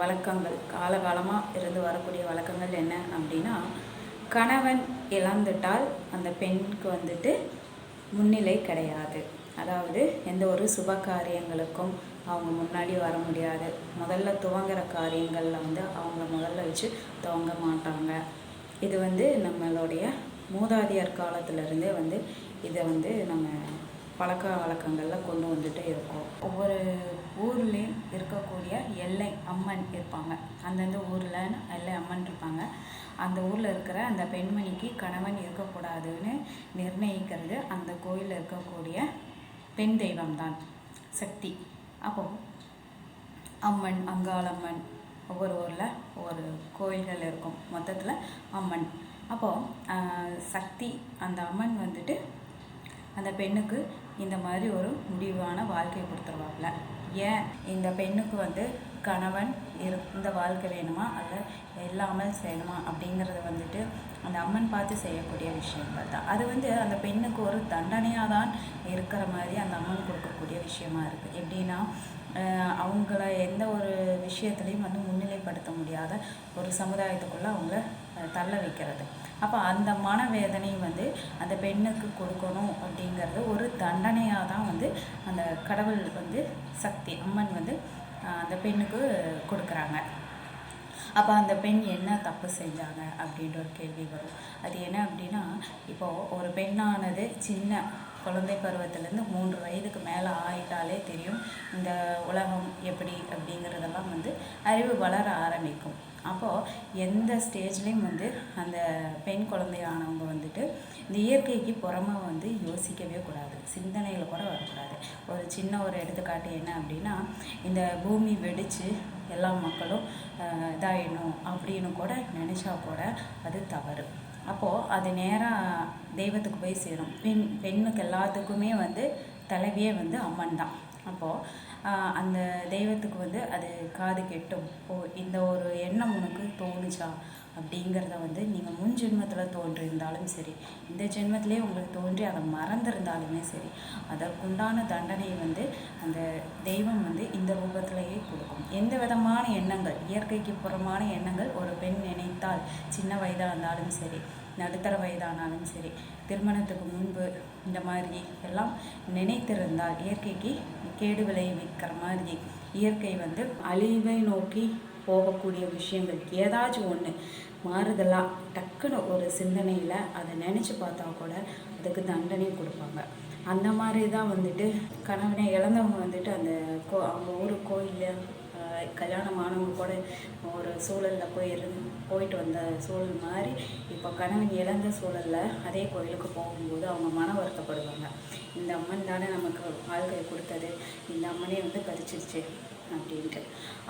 வழக்கங்கள் காலகாலமாக இருந்து வரக்கூடிய வழக்கங்கள் என்ன அப்படின்னா கணவன் இழந்துட்டால் அந்த பெண்ணுக்கு வந்துட்டு முன்னிலை கிடையாது. அதாவது எந்த ஒரு சுப காரியங்களுக்கும் அவங்க முன்னாடி வர முடியாது. முதல்ல துவங்குற காரியங்களில் வந்து அவங்க முதல்ல வச்சு துவங்க மாட்டாங்க. இது வந்து நம்மளுடைய மூதாதியார் காலத்திலிருந்தே வந்து இதை வந்து நம்ம பழக்க வழக்கங்களில் கொண்டு வந்துட்டு இருக்கோம். ஒவ்வொரு ஊர்லேயும் இருக்கக்கூடிய எல்லை அம்மன் இருப்பாங்க. அந்தந்த ஊரில் எல்லை அம்மன் இருப்பாங்க. அந்த ஊரில் இருக்கிற அந்த பெண்மணிக்கு கணவன் இருக்கக்கூடாதுன்னு நிர்ணயிக்கிறது அந்த கோயிலில் இருக்கக்கூடிய பெண் தெய்வம்தான். சக்தி. அப்போது அம்மன் அங்காளம்மன் ஒவ்வொரு ஊரில் ஒவ்வொரு கோயில்கள் இருக்கும். மொத்தத்தில் அம்மன். அப்போது சக்தி அந்த அம்மன் வந்துட்டு அந்த பெண்ணுக்கு இந்த மாதிரி ஒரு முடிவான வாழ்க்கையை கொடுத்துருவாப்புல. ஏன் இந்த பெண்ணுக்கு வந்து கணவன் இரு இந்த வாழ்க்கை வேணுமா? அல்ல இல்லாமல் செய்யணுமா அப்படிங்கிறது வந்துட்டு அந்த அம்மன் பார்த்து செய்யக்கூடிய விஷயங்கள் தான். அது வந்து அந்த பெண்ணுக்கு ஒரு தண்டனையாக தான் இருக்கிற மாதிரி அந்த அம்மன் கொடுக்கக்கூடிய விஷயமா இருக்குது எப்படின்னா அவங்கள எந்த ஒரு விஷயத்துலையும் வந்து முன்னிலைப்படுத்த முடியாத ஒரு சமுதாயத்துக்குள்ளே அவங்கள தள்ள வைக்கிறது. அப்போ அந்த மனவேதனை வந்து அந்த பெண்ணுக்கு கொடுக்கணும் அப்படிங்கிறது ஒரு தண்டனையாக தான் வந்து அந்த கடவுள் வந்து சக்தி அம்மன் வந்து அந்த பெண்ணுக்கு கொடுக்குறாங்க. அப்போ அந்த பெண் என்ன தப்பு செஞ்சாங்க அப்படின்ற ஒரு கேள்வி வரும். அது என்ன அப்படின்னா இப்போது ஒரு பெண்ணானது சின்ன குழந்தை பருவத்திலேருந்து மூன்று வயதுக்கு மேலே ஆயிட்டாலே தெரியும் இந்த உலகம் எப்படி அப்படிங்கிறதெல்லாம் வந்து அறிவு வளர ஆரம்பிக்கும். அப்போது எந்த ஸ்டேஜ்லேயும் வந்து அந்த பெண் குழந்தையானவங்க வந்துட்டு இந்த இயற்கைக்கு புறமாக வந்து யோசிக்கவே கூடாது. சிந்தனையில் கூட வரக்கூடாது. ஒரு சின்ன ஒரு எடுத்துக்காட்டு என்ன அப்படின்னா இந்த பூமி வெடித்து எல்லா மக்களும் இதாகிடணும் அப்படின்னு கூட நினச்சா கூட அது தவறு. அப்போது அது நேராக தெய்வத்துக்கு போய் சேரும். பெண் பெண்ணுக்கு எல்லாத்துக்குமே வந்து தலைவியே வந்து அம்மன் தான். அப்போது அந்த தெய்வத்துக்கு வந்து அது காது கெட்டும். ஓ இந்த ஒரு எண்ணம் உனக்கு தோணுச்சா? அப்படிங்கிறத வந்து நீங்கள் முன் ஜென்மத்தில் தோன்றியிருந்தாலும் சரி இந்த ஜென்மத்திலே உங்களுக்கு தோன்றி அதை மறந்திருந்தாலுமே சரி அதற்குண்டான தண்டனையை வந்து அந்த தெய்வம் வந்து இந்த ரூபத்திலேயே கொடுக்கும். எந்த விதமான எண்ணங்கள் இயற்கைக்கு புறமான எண்ணங்கள் ஒரு பெண் நினைத்தால் சின்ன வயதாக இருந்தாலும் சரி நடுத்தர வயதானாலும் சரி திருமணத்துக்கு முன்பு இந்த மாதிரி எல்லாம் நினைத்திருந்தால் இயற்கைக்கு கேடு விளைவிக்கிற மாதிரி இயற்கை வந்து அழிவை நோக்கி போகக்கூடிய விஷயங்கள் ஏதாச்சும் ஒன்று மாறுதலாக டக்குன்னு ஒரு சிந்தனையில் அதை நினச்சி பார்த்தா கூட அதுக்கு தண்டனை கொடுப்பாங்க. அந்த மாதிரி தான் வந்துட்டு கணவனை இழந்தவங்க வந்துட்டு அந்த கோ அவங்க ஊர் கோயிலில் கல்யாணம் ஆனவங்க கூட ஒரு சூழலில் போய் இருந்து போயிட்டு வந்த சூழல் மாதிரி இப்போ கணவன் இழந்த சூழலில் அதே கோயிலுக்கு போகும்போது அவங்க மன வருத்தப்படுவாங்க. இந்த அம்மன் தானே நமக்கு வாழ்க்கையை கொடுத்தது இந்த அம்மனே வந்து பறிச்சிருச்சு அப்படின்ட்டு.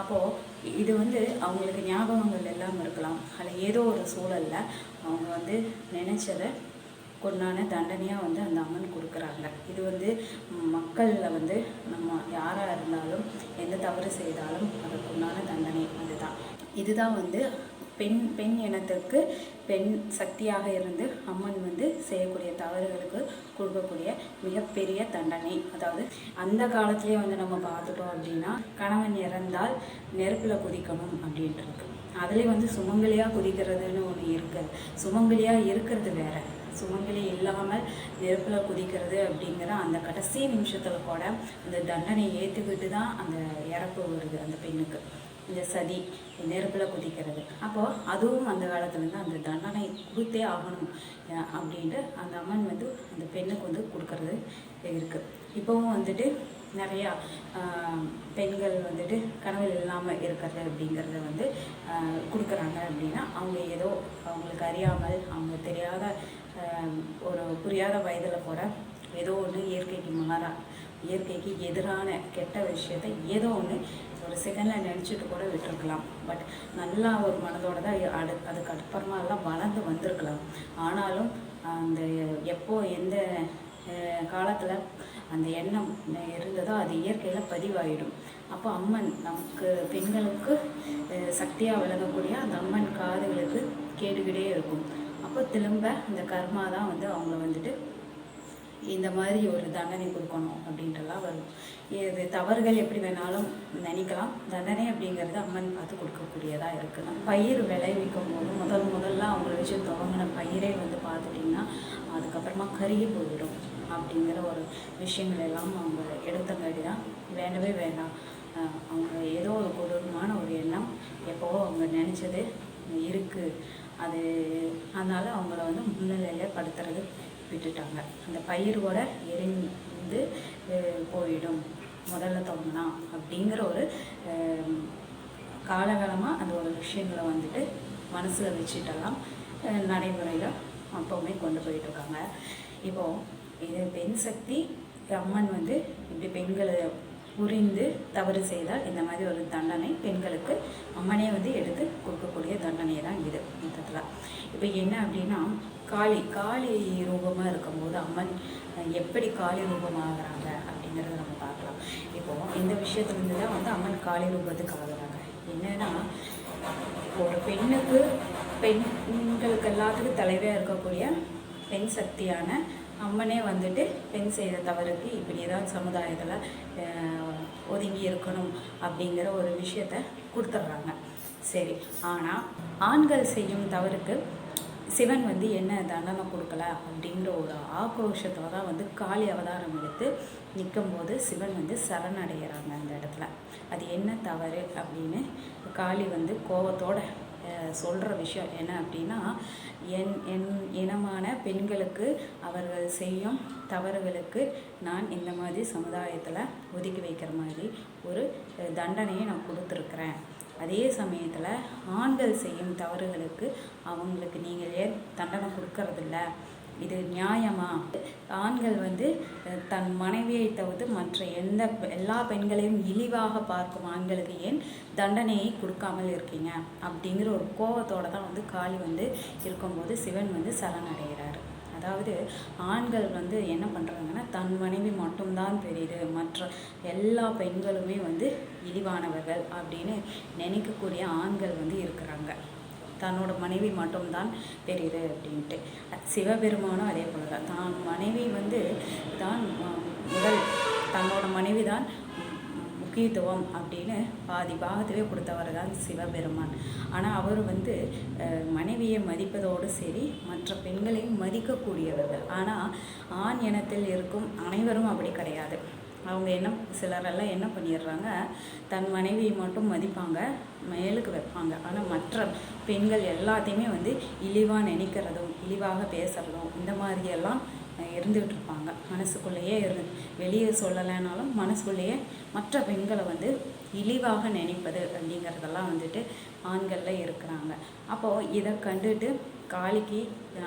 அப்போது இது வந்து அவங்களுக்கு ஞாபகங்கள் எல்லாம் இருக்கலாம். அதில் ஏதோ ஒரு சூழலில் அவங்க வந்து நினச்சதை கொண்டான தண்டனையாக வந்து அந்த அம்மன் கொடுக்குறாங்க. இது வந்து மக்களில் வந்து நம்ம யாராக இருந்தாலும் எந்த தவறு செய்தாலும் அதற்குண்டான தண்டனை அதுதான். இதுதான் வந்து பெண் பெண் இனத்திற்கு பெண் சக்தியாக இருந்து அம்மன் வந்து செய்யக்கூடிய தவறுகளுக்கு கொடுக்கக்கூடிய மிகப்பெரிய தண்டனை. அதாவது அந்த காலத்திலே வந்து நம்ம பார்த்துட்டோம் அப்படின்னா கணவன் இறந்தால் நெருப்பில் குதிக்கணும் அப்படின்ட்டு இருக்கு. அதுலேயே வந்து சுமங்கலியாக குதிக்கிறதுன்னு ஒன்று இருக்குது சுமங்கலியாக இருக்கிறது வேற. சுமங்கலி இல்லாமல் நெருப்பில் குதிக்கிறது அப்படிங்கிற அந்த கடைசி நிமிஷத்தில் கூட அந்த தண்டனை ஏற்றுக்கிட்டு தான் அந்த இறப்பு வருது அந்த பெண்ணுக்கு. இந்த சதி நெருப்பில் குதிக்கிறது. அப்போது அதுவும் அந்த காலத்துலேருந்து அந்த தண்டனை கொடுத்தே ஆகணும் அப்படின்ட்டு அந்த அம்மன் வந்து அந்த பெண்ணுக்கு வந்து கொடுக்கறது இருக்குது இப்போவும் வந்துட்டு நிறையா பெண்கள் வந்துட்டு கனவில் இல்லாமல் இருக்கிறது அப்படிங்கிறத வந்து கொடுக்குறாங்க அப்படின்னா அவங்க ஏதோ அவங்களுக்கு அறியாமல் அவங்க தெரியாத ஒரு புரியாத வயதில் கூட ஏதோ ஒன்று இயற்கைக்கு மாறா இயற்கைக்கு எதிரான கெட்ட விஷயத்தை ஏதோ ஒன்று ஒரு செகண்டில் நினச்சிட்டு கூட விட்டுருக்கலாம். பட் நல்லா ஒரு மனதோட தான் அடு அதுக்கு அப்புறமா எல்லாம் வளர்ந்து வந்திருக்கலாம். ஆனாலும் அந்த எப்போ எந்த காலத்தில் அந்த எண்ணம் இருந்ததோ அது இயற்கையில் பதிவாயிடும். அப்போ அம்மன் நமக்கு பெண்களுக்கு சக்தியாக விளங்கக்கூடிய அந்த அம்மன் காதுகளுக்கு கேட்டுக்கிட்டே இருக்கும். அப்போ திரும்ப அந்த கர்மா தான் வந்து அவங்கள வந்துட்டு இந்த மாதிரி ஒரு தண்டனை கொடுக்கணும் அப்படின்றலாம் வரும். இது தவறுகள் எப்படி வேணாலும் நினைக்கலாம். தண்டனை அப்படிங்கிறது அம்மன் பார்த்து கொடுக்கக்கூடியதாக இருக்குது பயிர் விளைவிக்கும் போது முதல் முதல்ல அவங்கள வச்சு துவங்கின பயிரே வந்து பார்த்துட்டிங்கன்னா அதுக்கப்புறமா கருகி போயிடும். அப்படிங்கிற ஒரு விஷயங்கள் எல்லாம் அவங்க எடுத்தங்காட்டி தான் வேண்டவே வேண்டாம். அவங்க ஏதோ ஒரு கொடூரமான ஒரு எண்ணம் எப்போவோ அவங்க நினச்சது இருக்குது அது அதனால் அவங்கள வந்து முன்னிலையில் படுத்துறது விட்டுட்டாங்க. அந்த பயிர் கூட எரிந்து போயிடும். முதல்ல தொடங்கினா அப்படிங்கிற ஒரு காலகாலமாக அந்த ஒரு விஷயங்களை வந்துட்டு மனசில் வச்சுட்டெல்லாம் நடைமுறையில் அப்போவுமே கொண்டு போயிட்டுருக்காங்க இப்போது இது பெண் சக்தி அம்மன் வந்து இப்படி பெண்களை புரிந்து தவறு செய்தால் இந்த மாதிரி ஒரு தண்டனை பெண்களுக்கு அம்மனே வந்து எடுத்து கொடுக்கக்கூடிய தண்டனை தான் இது மொத்தத்தில் இப்போ என்ன அப்படின்னா காளி காளி ரூபமாக இருக்கும்போது அம்மன் எப்படி காளி ரூபமாகறாங்க அப்படிங்கிறத நம்ம பார்க்கலாம். இப்போது இந்த விஷயத்துலேருந்து தான் வந்து அம்மன் காளி ரூபத்துக்கு ஆகுறாங்க. என்னன்னா ஒரு பெண்ணுக்கு பெண்களுக்கு எல்லாத்துக்கும் தலைவியாக இருக்கக்கூடிய பெண் சக்தியான அம்மனே வந்துட்டு பெண் செய்த தவறுக்கு இப்படி தான் சமுதாயத்தில் ஒதுங்கி இருக்கணும் அப்படிங்கிற ஒரு விஷயத்த கொடுத்துட்றாங்க. சரி ஆனால் ஆண்கள் செய்யும் தவறுக்கு சிவன் வந்து என்ன தண்டனை கொடுக்கல அப்படின்ற ஒரு ஆக்ரோஷத்தில் தான் வந்து காளி அவதாரம் எடுத்து நிற்கும்போது சிவன் வந்து சரணடைகிறாங்க அந்த இடத்துல. அது என்ன தவறு அப்படின்னு காளி வந்து கோவத்தோட சொல்கிற விஷயம் என்ன அப்படின்னா என் என் இனமான பெண்களுக்கு அவர்கள் செய்யும் தவறுகளுக்கு நான் இந்த மாதிரி சமுதாயத்தில் ஒதுக்கி வைக்கிற மாதிரி ஒரு தண்டனையை நான் கொடுத்துருக்குறேன். அதே சமயத்தில் ஆண்கள் செய்யும் தவறுகளுக்கு அவங்களுக்கு நீங்கள் ஏன் தண்டனை கொடுக்கறதில்ல? இது நியாயமா? ஆண்கள் வந்து தன் மனைவியை தவிர்த்து மற்ற எந்த எல்லா பெண்களையும் இழிவாக பார்க்கும் ஆண்களுக்கு ஏன் தண்டனையை கொடுக்காமல் இருக்கீங்க? அப்படிங்கிற ஒரு கோபத்தோடு தான் வந்து காளி வந்து இருக்கும்போது சிவன் வந்து சரணடைகிறாரு. அதாவது ஆண்கள் வந்து என்ன பண்ணுறாங்கன்னா தன் மனைவி மட்டும்தான் பெரியது. மற்ற எல்லா பெண்களுமே வந்து இழிவானவர்கள் அப்படின்னு நினைக்கக்கூடிய ஆண்கள் வந்து இருக்கிறாங்க. தன்னோட மனைவி மட்டும்தான் பெரியது அப்படின்ட்டு. சிவபெருமானும் அதே போல தான் தான் மனைவி வந்து தான் முதல் தன்னோட மனைவி தான் முக்கியத்துவம் அப்படின்னு பாதி பாகத்திலே கொடுத்தவர் தான் சிவபெருமான். ஆனால் அவர் வந்து மனைவியை மதிப்பதோடு சரி மற்ற பெண்களையும் மதிக்கக்கூடியவர்கள் ஆனால் ஆண் இனத்தில் இருக்கும் அனைவரும் அப்படி கிடையாது. அவங்க என்ன சிலரெல்லாம் என்ன பண்ணிடுறாங்க தன் மனைவியை மட்டும் மதிப்பாங்க மேலுக்கு வைப்பாங்க. ஆனால் மற்ற பெண்கள் எல்லாத்தையுமே வந்து இழிவாக நினைக்கிறதும் இழிவாக பேசுகிறதும் இந்த மாதிரியெல்லாம் இருந்துகிட்டு இருப்பாங்க. மனசுக்குள்ளேயே இரு வெளியே சொல்லலைனாலும் மனசுக்குள்ளேயே மற்ற பெண்களை வந்து இழிவாக நினைப்பது அப்படிங்கிறதெல்லாம் வந்துட்டு ஆண்களில் இருக்கிறாங்க. அப்போது இதை கண்டுட்டு காளிக்கு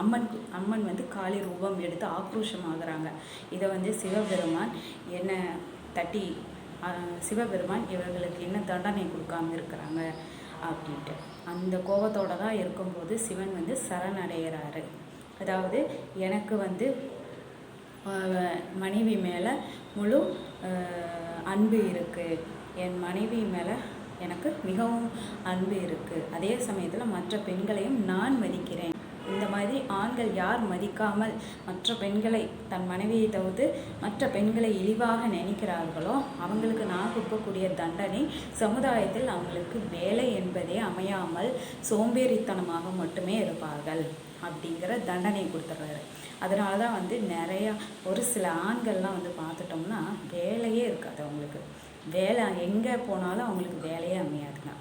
அம்மன் அம்மன் வந்து காளி ரூபம் எடுத்து ஆக்ரோஷமாகறாங்க. இதை வந்து சிவபெருமான் என்ன தட்டி சிவபெருமான் இவர்களுக்கு என்ன தண்டனை கொடுக்காம இருக்கிறாங்க அப்படின்ட்டு. அந்த கோபத்தோட தான் இருக்கும்போது சிவன் வந்து சரணடைகிறாரு அதாவது எனக்கு வந்து மனைவி மேலே முழு அன்பு இருக்குது என் மனைவி மேலே எனக்கு மிகவும் அன்பு இருக்குது அதே சமயத்தில் மற்ற பெண்களையும் நான் மதிக்கிறேன். இந்த மாதிரி ஆண்கள் யார் மதிக்காமல் மற்ற பெண்களை தன் மனைவியை தவிர்த்து மற்ற பெண்களை இழிவாக நினைக்கிறார்களோ அவங்களுக்கு நான் கொடுக்கக்கூடிய தண்டனை சமுதாயத்தில் அவங்களுக்கு வேலை என்பதே அமையாமல் சோம்பேறித்தனமாக மட்டுமே இருப்பார்கள் அப்படிங்கிற தண்டனை கொடுத்துட்றாரு அதனால தான் வந்து நிறையா ஒரு சில ஆண்கள்லாம் வந்து பார்த்துட்டோம்னா வேலையே இருக்காது அவங்களுக்கு. வேலை எங்கே போனாலும் அவங்களுக்கு வேலையே அமையாதுங்க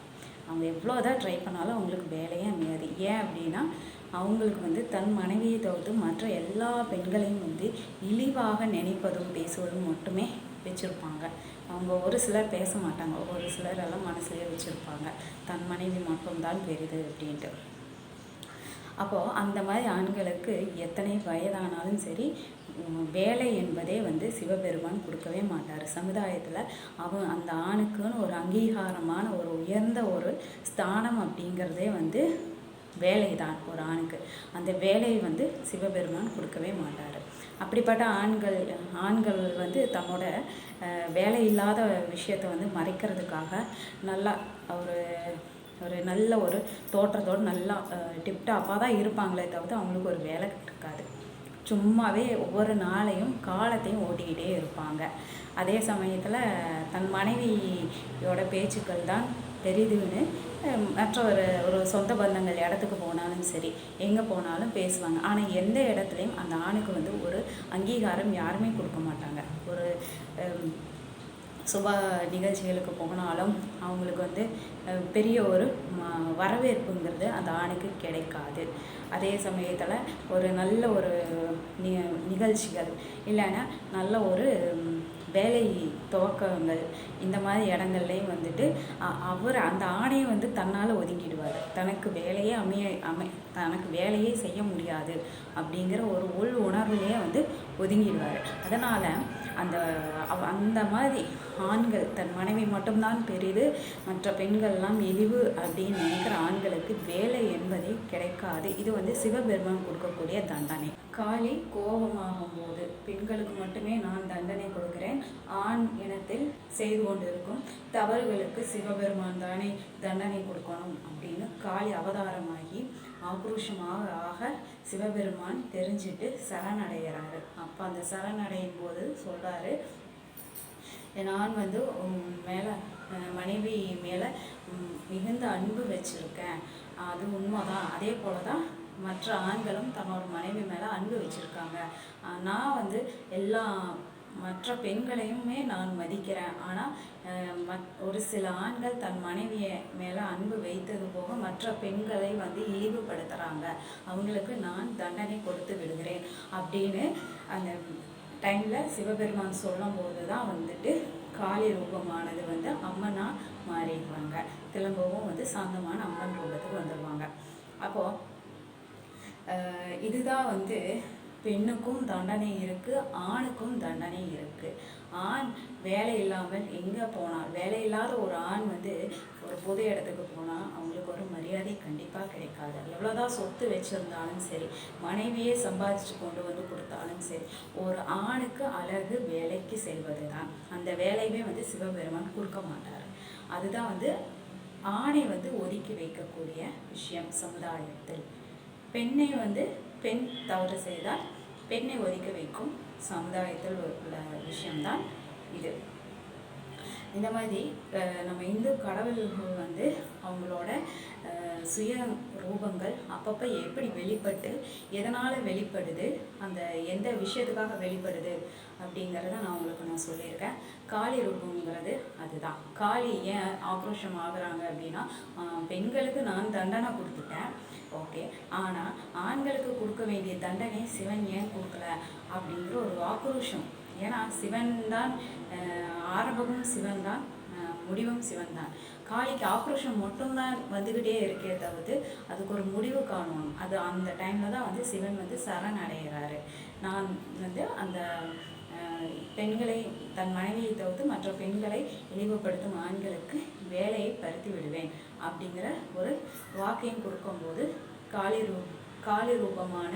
அவங்க எவ்வளோ தான் ட்ரை பண்ணாலும் அவங்களுக்கு வேலையே அமையாது. ஏன் அப்படின்னா அவங்களுக்கு வந்து தன் மனைவியை தவிர்த்து மற்ற எல்லா பெண்களையும் வந்து இழிவாக நினைப்பதும் பேசுவதும் மட்டுமே வச்சுருப்பாங்க. அவங்க ஒரு சிலர் பேச மாட்டாங்க. ஒரு சிலர் எல்லாம் மனசுலேயே வச்சுருப்பாங்க. தன் மனைவி மட்டும்தான் பெரிது அப்படின்ட்டு. அப்போது அந்த மாதிரி ஆண்களுக்கு எத்தனை வயதானாலும் சரி வேலை என்பதே வந்து சிவபெருமான் கொடுக்கவே மாட்டார். சமுதாயத்தில் அவன் அந்த ஆணுக்குன்னு ஒரு அங்கீகாரமான ஒரு உயர்ந்த ஒரு ஸ்தானம் அப்படிங்கிறதே வந்து வேலை தான் ஒரு ஆணுக்கு. அந்த வேலையை வந்து சிவபெருமான் கொடுக்கவே மாட்டார். அப்படிப்பட்ட ஆண்கள் ஆண்கள் வந்து தன்னோட வேலை இல்லாத விஷயத்தை வந்து மறைக்கிறதுக்காக நல்லா ஒரு ஒரு நல்ல ஒரு தோற்றத்தோடு நல்லா டிப்டாப்பாக தான் இருப்பாங்களே தவிர்த்து அவங்களுக்கு ஒரு வேலை இருக்காது. சும்மாவே ஒவ்வொரு நாளையும் காலத்தையும் ஓட்டிக்கிட்டே இருப்பாங்க. அதே சமயத்தில் தன் மனைவியோட பேச்சுக்கள் தான் தெரியுதுன்னு மற்ற ஒரு ஒரு சொந்த பந்தங்கள் இடத்துக்கு போனாலும் சரி எங்கே போனாலும் பேசுவாங்க. ஆனால் எந்த இடத்துலையும் அந்த ஆணுக்கு வந்து ஒரு அங்கீகாரம் யாருமே கொடுக்க மாட்டாங்க. ஒரு சுப நிகழ்ச்சிகளுக்கு போனாலும் அவங்களுக்கு வந்து பெரிய ஒரு ம- வரவேற்புங்கிறது அந்த ஆணுக்கு கிடைக்காது. அதே சமயத்தில் ஒரு நல்ல ஒரு நிகழ்ச்சிகள் இல்லைன்னா நல்ல ஒரு வேலை துவக்கங்கள் இந்த மாதிரி இடங்கள்லையும் வந்துட்டு அவர் அந்த ஆணையை வந்து தன்னால் ஒதுங்கிடுவார் தனக்கு வேலையே அமைய அமை தனக்கு வேலையே செய்ய முடியாது அப்படிங்கிற ஒரு உள் உணர்வையே வந்து ஒதுங்கிடுவார். அதனால் அந்த அவ- அந்த மாதிரி ஆண்கள் தன் மனைவி மட்டும்தான் பெரிது. மற்ற பெண்கள்லாம் இழிவு அப்படின்னு நினைக்கிற ஆண்களுக்கு வேலை என்பதே கிடைக்காது. இது வந்து சிவபெருமான் கொடுக்கக்கூடிய தண்டனை. காளி கோபமாகும் போது பெண்களுக்கு மட்டுமே நான் தண்டனை கொடுக்கிறேன். ஆண் இனத்தில் செய்து கொண்டிருக்கும் தவறுகளுக்கு சிவபெருமான் தானே தண்டனை கொடுக்கணும் அப்படின்னு காளி அவதாரமாகி ஆக்ரோஷமாக ஆக சிவபெருமான் தெரிஞ்சுட்டு சரணடைகிறாரு. அப்போ அந்த சரணடையும் போது சொல்கிறாரு நான் வந்து மேலே மனைவி மேலே மிகுந்த அன்பு வச்சுருக்கேன். அது உண்மை தான் அதே போல தான் மற்ற ஆண்களும் தன்னோட மனைவி மேலே அன்பு வச்சுருக்காங்க. நான் வந்து எல்லா மற்ற பெண்களையுமே நான் மதிக்கிறேன். ஆனால் மத் ஒரு சில ஆண்கள் தன் மனைவியை மேலே அன்பு வைத்தது போக மற்ற பெண்களை வந்து இழிவுபடுத்துகிறாங்க அவங்களுக்கு நான் தண்டனை கொடுத்து விடுகிறேன் அப்படின்னு அந்த டைமில் சிவபெருமான் சொல்லும்போது தான் வந்துட்டு காளி ரூபமானது வந்து அம்மனா மாறிடுவாங்க. திரும்பவும் வந்து சாந்தமான அம்மன் ரூபத்துக்கு வந்துடுவாங்க அப்போது இதுதான் வந்து பெண்ணுக்கும் தண்டனை இருக்குது ஆணுக்கும் தண்டனை இருக்குது ஆண் வேலை இல்லாமல் எங்கே போனால் வேலை இல்லாத ஒரு ஆண் வந்து ஒரு பொது இடத்துக்கு போனால் அவங்களுக்கு ஒரு மரியாதை கண்டிப்பாக கிடைக்காது. எவ்வளோதான் சொத்து வச்சுருந்தாலும் சரி மனைவியே சம்பாதிச்சு கொண்டு வந்து கொடுத்தாலும் சரி ஒரு ஆணுக்கு அழகு வேலைக்கு செல்வது தான் அந்த வேலையுமே வந்து சிவபெருமான் கொடுக்க மாட்டார். அதுதான் வந்து ஆணை வந்து ஒதுக்கி வைக்கக்கூடிய விஷயம் சமுதாயத்தில். பெண்ணை வந்து பெண் தவறு செய்தால் பெண்ணை ஒதுக்க வைக்கும் சமுதாயத்தில் உள்ள விஷயம்தான் இது. இந்த மாதிரி நம்ம இந்து கடவுள்கள் வந்து அவங்களோட சுய ரூபங்கள் அப்பப்போ எப்படி வெளிப்பட்டு எதனால் வெளிப்படுது அந்த எந்த விஷயத்துக்காக வெளிப்படுது அப்படிங்கிறத நான் உங்களுக்கு நான் சொல்லியிருக்கேன். காளி ரூபங்கிறது அதுதான். காளி ஏன் ஆக்ரோஷம் ஆகுறாங்க அப்படின்னா பெண்களுக்கு நான் தண்டனை கொடுத்துட்டேன். ஓகே. ஆனால் ஆண்களுக்கு கொடுக்க வேண்டிய தண்டனை சிவன் ஏன் கொடுக்கல அப்படிங்கிற ஒரு ஆக்ரோஷம் ஏன்னா சிவன் தான் ஆரம்பமும் சிவன் தான் முடிவும் சிவன் தான் காளிக்கு ஆக்ரோஷம் மட்டும்தான் வந்துக்கிட்டே இருக்கே தவிர்த்து அதுக்கு ஒரு முடிவு காணும் அது அந்த டைமில் தான் வந்து சிவன் வந்து சரண் அடைகிறாரு. நான் வந்து அந்த பெண்களை தன் மனைவியை தவிர்த்து மற்ற பெண்களை இழிவுபடுத்தும் ஆண்களுக்கு வேலையை பருத்தி விடுவேன் அப்படிங்கிற ஒரு வாக்கையும் கொடுக்கும்போது காளி ரூ காளி ரூபமான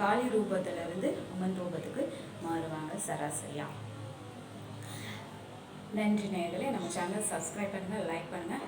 காளி ரூபத்திலிருந்து அம்மன் ரூபத்துக்கு மாறுவாங்க சராசரியா. நன்றி நேர்களே நம்ம சேனல் சப்ஸ்கிரைப் பண்ணுங்கள் லைக் பண்ணுங்கள்